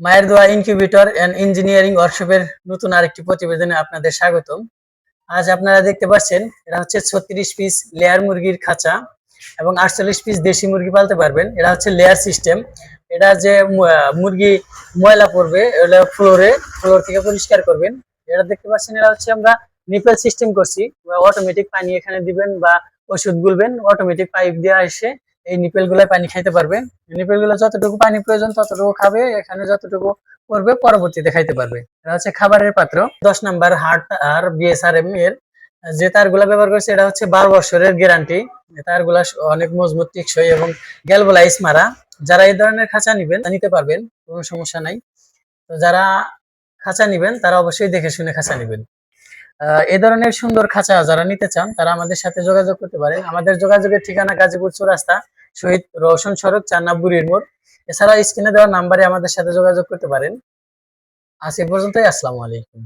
মায়ের দোয়া incubator and engineering ওয়ার্কশপের নতুন আরেকটি প্রতিবেদনে আপনাদের স্বাগতম। আজ আপনারা দেখতে পাচ্ছেন এটা হচ্ছে ছত্রিশ পিস লেয়ার মুরগির খাঁচা এবং আটচল্লিশ পিস দেশি মুরগি পালতে পারবেন। এটা হচ্ছে লেয়ার সিস্টেম এটা যে মুরগি ময়লা পড়বে এটা ফ্লোরে ফ্লোর থেকে পরিষ্কার করবেন। এটা দেখতে পাচ্ছেন এটা হচ্ছে আমরা নিপেল সিস্টেম করছি। অটোমেটিক পানি এখানে দিবেন বা ওষুধ গুলবেন অটোমেটিক পাইপ দেওয়া এসে এই নিপেলগুলো পানি খাইতে পারবে। নিপেলগুলো যতটুকু পানি প্রয়োজন ততটুকু খাবে, এখানে যতটুকু করবে পরবর্তীতে খাইতে পারবে। এটা হচ্ছে খাবারের পাত্র। দশ নাম্বার হার্ট আর বিএসআরএম এর যে তারগুলা ব্যবহার করছে, এটা হচ্ছে বারো বছরের গ্যারান্টি তারগুলা অনেক মজবুত, টিকসই এবং গ্যালবোলাইজ মারা। যারা এই ধরনের খাঁচা নিবেন, নিতে পারবেন, কোনো সমস্যা নাই। তো যারা খাঁচা নিবেন, তারা অবশ্যই দেখে শুনে খাঁচা নিবেন। এই ধরনের সুন্দর খাঁচা যারা নিতে চান, তারা আমাদের সাথে যোগাযোগ করতে পারেন আমাদের যোগাযোগের ঠিকানা গাজীপুর চৌরাস্তা। শহীদ রোশন সড়ক চান্না বুড়ির মোড়। এছাড়া স্ক্রিনে দেওয়া নাম্বারে আমাদের সাথে যোগাযোগ করতে পারেন। আজ এ পর্যন্তই, আসসালামু আলাইকুম।